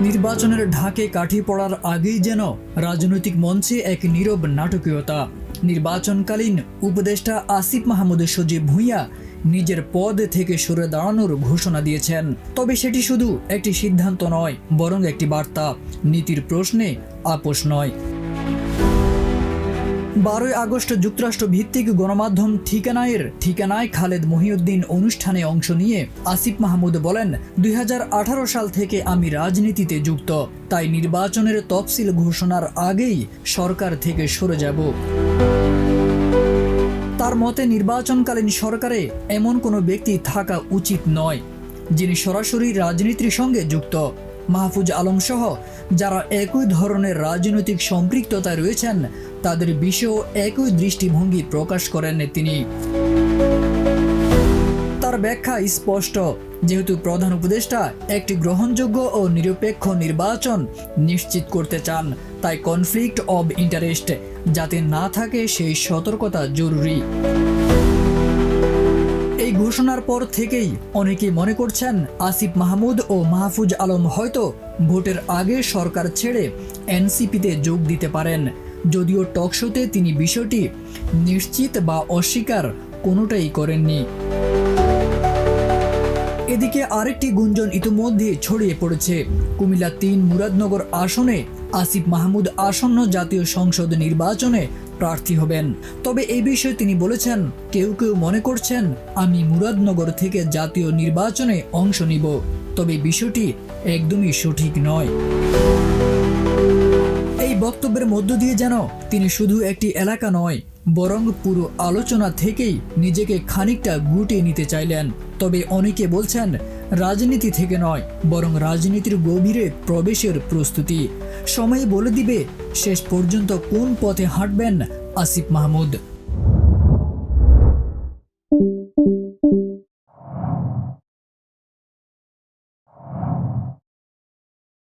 নির্বাচনের ঢাকে কাঠি পড়ার আগেই যেন রাজনৈতিক মঞ্চে এক নীরব নাটকীয়তা। নির্বাচনকালীন উপদেষ্টা আসিফ মাহমুদ সজীব ভূঁইয়া নিজের পদ থেকে সরে দাঁড়ানোর ঘোষণা দিয়েছেন। তবে সেটি শুধু একটি সিদ্ধান্ত নয়, বরং একটি বার্তা। নীতির প্রশ্নে আপোষ নয়। বারোই আগস্ট যুক্তরাষ্ট্র ভিত্তিক গণমাধ্যম ঠিকানায়ের ঠিকানায় খালেদ মহিউদ্দিন অনুষ্ঠানে অংশ নিয়ে আসিফ মাহমুদ বলেন, দুই হাজার আঠারো সাল থেকে আমি রাজনীতিতে যুক্ত। তাই নির্বাচনের তফসিল ঘোষণার আগেই সরকার থেকে সরে যাব। তার মতে, নির্বাচনকালীন সরকারে এমন কোনো ব্যক্তি থাকা উচিত নয়, যিনি সরাসরি রাজনীতির সঙ্গে যুক্ত। মাহফুজ আলম সহ যারা একই ধরনের রাজনৈতিক সম্পৃক্ততায় রয়েছেন তাদের বিষয়েও একই দৃষ্টিভঙ্গি প্রকাশ করেন তিনি। তার ব্যাখ্যা স্পষ্ট। যেহেতু প্রধান উপদেষ্টা একটি গ্রহণযোগ্য ও নিরপেক্ষ নির্বাচন নিশ্চিত করতে চান, তাই কনফ্লিক্ট অব ইন্টারেস্ট যাতে না থাকে সেই সতর্কতা জরুরি। এই ঘোষণার পর থেকেই অনেকেই মনে করছেন, আসিফ মাহমুদ ও মাহফুজ আলম হয়তো ভোটের আগে সরকার ছেড়ে এনসিপিতে যোগ দিতে পারেন। যদিও টকশোতে তিনি বিষয়টি নিশ্চিত বা অস্বীকার কোনোটাই করেননি। এদিকে আরেকটি গুঞ্জন ইতিমধ্যে ছড়িয়ে পড়েছে। কুমিল্লা তিন মুরাদনগর আসনে আসিফ মাহমুদ আসন্ন জাতীয় সংসদ নির্বাচনে প্রার্থী হবেন। তবে এই বিষয়ে তিনি বলেছেন, কেউ কেউ মনে করছেন, আমি মুরাদনগর থেকে জাতীয় নির্বাচনে অংশ নিব। তবে বিষয়টি একদমই সঠিক নয়। বক্তব্যের মধ্য দিয়ে যেন তিনি শুধু একটি এলাকা নয়, বরং পুরো আলোচনা থেকেই নিজেকে খানিকটা গুটিয়ে নিতে চাইলেন। তবে অনেকে বলছেন, রাজনীতি থেকে নয়, বরং রাজনীতির গভীরে প্রবেশের প্রস্তুতি। সময় বলে দিবে, শেষ পর্যন্ত কোন পথে হাঁটবেন আসিফ মাহমুদ।